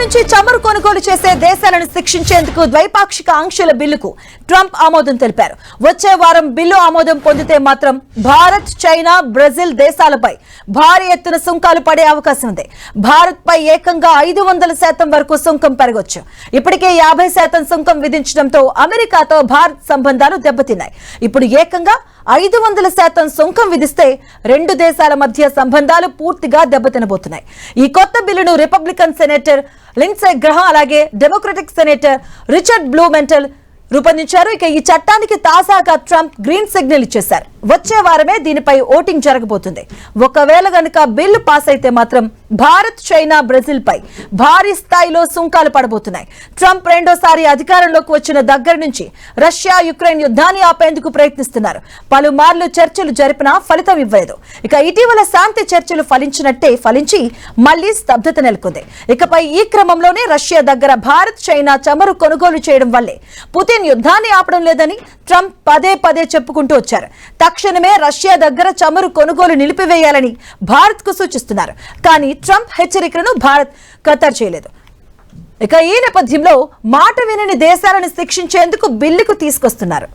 నుంచి చమురు కొనుగోలు చేసే దేశాలను శిక్షించేందుకు ద్వైపాక్షిక ఆంక్షల బిల్లుకు ట్రంప్ ఆమోదం తెలిపారు. వచ్చే వారం బిల్లు ఆమోదం పొందితే మాత్రం భారత్ చైనా బ్రెజిల్ దేశాలపై భారీ ఎత్తున సుంకాలు పడే అవకాశం ఉంది. భారత్ పై ఏకంగా ఐదు వందల శాతం వరకు సుంకం పెరగొచ్చు. ఇప్పటికే యాభై శాతం సుంకం విధించడంతో అమెరికాతో భారత్ సంబంధాలు దెబ్బతిన్నాయి. ఇప్పుడు ఏకంగా ఐదు వందల శాతం సుంకం విధిస్తే రెండు దేశాల మధ్య సంబంధాలు పూర్తిగా దెబ్బతినబోతున్నాయి. ఈ కొత్త బిల్లును రిపబ్లికన్ సెనేటర్ లిన్సే గ్రహం అలాగే డెమోక్రటిక్ సెనేటర్ రిచర్డ్ బ్లూమెంటల్ రూపొందించారు. ఇక ఈ చట్టానికి తాజాగా ట్రంప్ గ్రీన్ సిగ్నల్ ఇచ్చేశారు. వచ్చే వారమే దీనిపై ఓటింగ్ జరగబోతుంది. ఒకవేళ గనుక బిల్లు పాస్ అయితే మాత్రం భారత్ చైనా బ్రెజిల్ పై భారీ స్థాయిలో సుంకాలు పడబోతున్నాయి. ట్రంప్ రెండోసారి అధికారంలోకి వచ్చిన దగ్గర నుంచి రష్యా యుక్రెయిన్ యుద్ధాన్ని ఆపేందుకు ప్రయత్నిస్తున్నారు. పలుమార్లు చర్చలు జరిపినా ఫలితం ఇవ్వలేదు. ఇక ఇటీవల శాంతి చర్చలు ఫలించినట్టే ఫలించి మళ్ళీ స్తబ్దత నెలకొంది. ఇకపై ఈ క్రమంలోనే రష్యా దగ్గర భారత్ చైనా చమురు కొనుగోలు చేయడం వల్లే పుతిన్ యుద్ధాన్ని ఆపడం లేదని ట్రంప్ పదే పదే చెప్పుకుంటూ వచ్చారు. తక్షణమే రష్యా దగ్గర చమురు కొనుగోలు నిలిపివేయాలని భారత్కు సూచిస్తున్నారు. కానీ ట్రంప్ హెచ్చరికలను భారత్ ఖతర్ చేయలేదు. ఇక ఈ నేపథ్యంలో మాట వినని దేశాలను శిక్షించేందుకు బిల్లుకు తీసుకొస్తున్నారు.